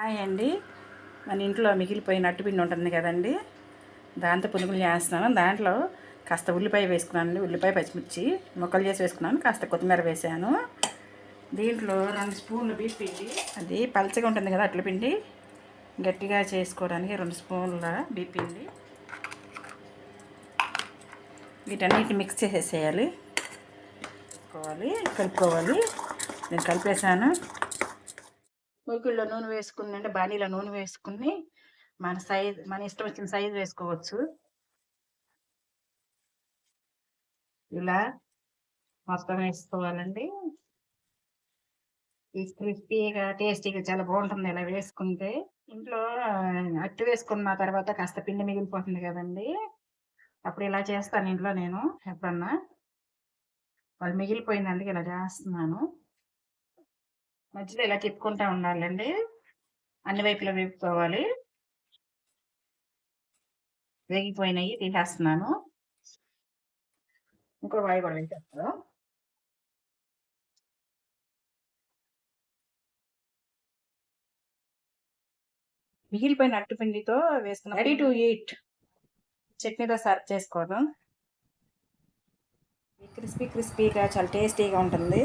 Hi అండి. మన ఇంట్లో మిగిలిపోయిన అట్టుపిండి ఉంటుంది కదండి. దాంతో పునుగులు చేస్తున్నాను. దాంట్లో కాస్త ఉల్లిపాయ వేసుకున్నాను ఉల్లిపాయ పచ్చిమిర్చి ముక్కలు చేసి వేసుకున్నాను. కాస్త కొత్తిమీర వేసాను. దీంట్లో రెండు స్పూన్లు బీపిండి అది పలచగా ఉంటుంది కదా అట్ల పిండి. గట్టిగా చేసుకోవడానికి రెండు స్పూన్ల బీపిండి వీటన్నిటి వీటన్నిటిని మిక్స్ చేసేసేయాలి. కలుపుకోవాలి. కలుపుకోవాలి. నేను కలిపేసాను మూకుల్లో నూనె వేసుకుని అంటే బాణీలో నూనె వేసుకుని మన సైజ్ మన ఇష్టం వచ్చిన సైజు వేసుకోవచ్చు. ఇలా మొత్తం వేసుకోవాలండి. ఇది క్రిస్పీగా టేస్టీగా చాలా బాగుంటుంది ఇలా వేసుకుంటే. ఇంట్లో అట్టు వేసుకున్న తర్వాత కాస్త పిండి మిగిలిపోతుంది కదండి. అప్పుడు ఇలా చేస్తాను ఇంట్లో నేను ఎప్పుడన్నా. వాళ్ళు మిగిలిపోయింది అందుకే ఇలా చేస్తున్నాను. మధ్యలో ఇలా తిప్పుకుంటా ఉండాలండి. అన్ని వైపులా వేపుకోవాలి వేగిపోయినాయి తీసేస్తున్నాను. ఇంకో వాయి కూడా వేసేస్తాను మిగిలిపోయిన అట్టుపిండితో వేసుకున్నాం రెడీ టు ఈట్ చట్నీతో సర్వ్ చేసుకోవడం. క్రిస్పీ క్రిస్పీగా చాలా టేస్టీగా ఉంటుంది.